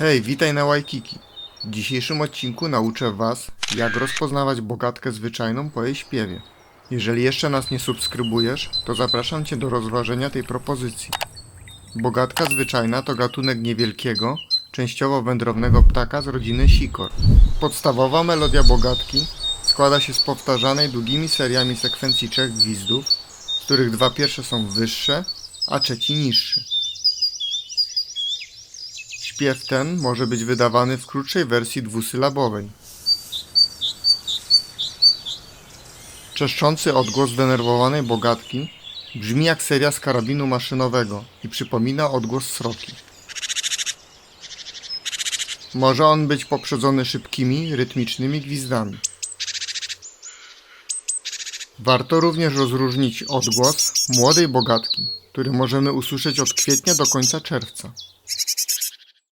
Hej, witaj na Waikiki. W dzisiejszym odcinku nauczę Was, jak rozpoznawać bogatkę zwyczajną po jej śpiewie. Jeżeli jeszcze nas nie subskrybujesz, to zapraszam Cię do rozważenia tej propozycji. Bogatka zwyczajna to gatunek niewielkiego, częściowo wędrownego ptaka z rodziny sikor. Podstawowa melodia bogatki składa się z powtarzanej długimi seriami sekwencji trzech gwizdów, z których dwa pierwsze są wyższe, a trzeci niższy. Śpiew ten może być wydawany w krótszej wersji dwusylabowej. Czeszczący odgłos zdenerwowanej bogatki brzmi jak seria z karabinu maszynowego i przypomina odgłos sroki. Może on być poprzedzony szybkimi, rytmicznymi gwizdami. Warto również rozróżnić odgłos młodej bogatki, który możemy usłyszeć od kwietnia do końca czerwca.